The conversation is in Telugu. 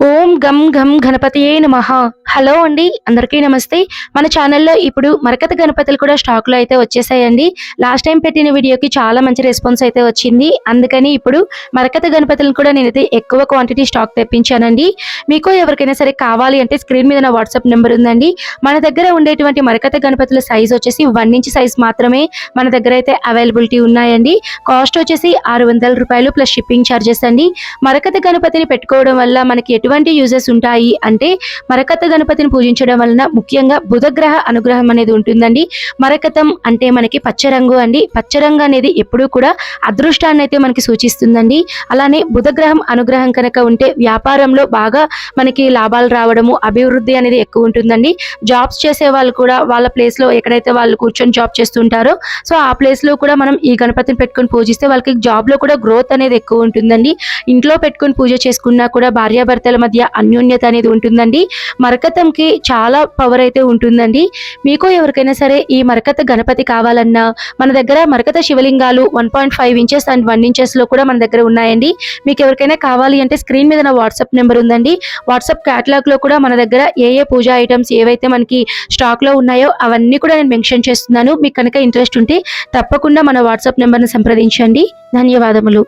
ஓ గం గం గణపతియే నమ. హలో అండి అందరికీ నమస్తే. మన ఛానల్లో ఇప్పుడు మరకత గణపతులు కూడా స్టాక్లో అయితే వచ్చేసాయండి. లాస్ట్ టైం పెట్టిన వీడియోకి చాలా మంచి రెస్పాన్స్ అయితే వచ్చింది. అందుకని ఇప్పుడు మరకత గణపతులను కూడా నేనైతే ఎక్కువ క్వాంటిటీ స్టాక్ తెప్పించానండి. మీకు ఎవరికైనా సరే కావాలి అంటే స్క్రీన్ మీద నా వాట్సాప్ నెంబర్ ఉందండి. మన దగ్గర ఉండేటువంటి మరకత గణపతుల సైజ్ వచ్చేసి వన్ ఇంచ్ సైజ్ మాత్రమే మన దగ్గర అయితే అవైలబిలిటీ ఉన్నాయండి. కాస్ట్ వచ్చేసి ఆరు వందల రూపాయలు ప్లస్ షిప్పింగ్ ఛార్జెస్ అండి. మరకత గణపతిని పెట్టుకోవడం వల్ల మనకి ఎటువంటి యూజెస్ ఉంటాయి. అంటే మరకత గణపతిని పూజించడం వలన ముఖ్యంగా బుధగ్రహ అనుగ్రహం అనేది ఉంటుందండి. మరకతం అంటే మనకి పచ్చరంగు అండి. పచ్చరంగు అనేది ఎప్పుడూ కూడా అదృష్టాన్ని అయితే మనకి సూచిస్తుందండి. అలానే బుధగ్రహం అనుగ్రహం కనుక ఉంటే వ్యాపారంలో బాగా మనకి లాభాలు రావడము అభివృద్ధి అనేది ఎక్కువ ఉంటుందండి. జాబ్స్ చేసే వాళ్ళు కూడా వాళ్ళ ప్లేస్లో ఎక్కడైతే వాళ్ళు కూర్చొని జాబ్ చేస్తుంటారో సో ఆ ప్లేస్లో కూడా మనం ఈ గణపతిని పెట్టుకొని పూజిస్తే వాళ్ళకి జాబ్లో కూడా గ్రోత్ అనేది ఎక్కువ ఉంటుందండి. ఇంట్లో పెట్టుకొని పూజ చేసుకున్నా కూడా భార్యాభర్తల మధ్య అన్యోన్యత అనేది ఉంటుందండి. మరకతంకి చాలా పవర్ అయితే ఉంటుందండి. మీకు ఎవరికైనా సరే ఈ మరకత గణపతి కావాలన్నా మన దగ్గర మరకత శివలింగాలు one point five inches and one ఇంచెస్లో కూడా మన దగ్గర ఉన్నాయండి. మీకు ఎవరికైనా కావాలి అంటే స్క్రీన్ మీద నా వాట్సాప్ నెంబర్ ఉందండి. వాట్సాప్ క్యాటలాగ్లో కూడా మన దగ్గర ఏ ఏ పూజా ఐటమ్స్ ఏవైతే మనకి స్టాక్లో ఉన్నాయో అవన్నీ కూడా నేను మెన్షన్ చేస్తున్నాను. మీకు కనుక ఇంట్రెస్ట్ ఉంటే తప్పకుండా మన వాట్సాప్ నెంబర్ని సంప్రదించండి. ధన్యవాదములు.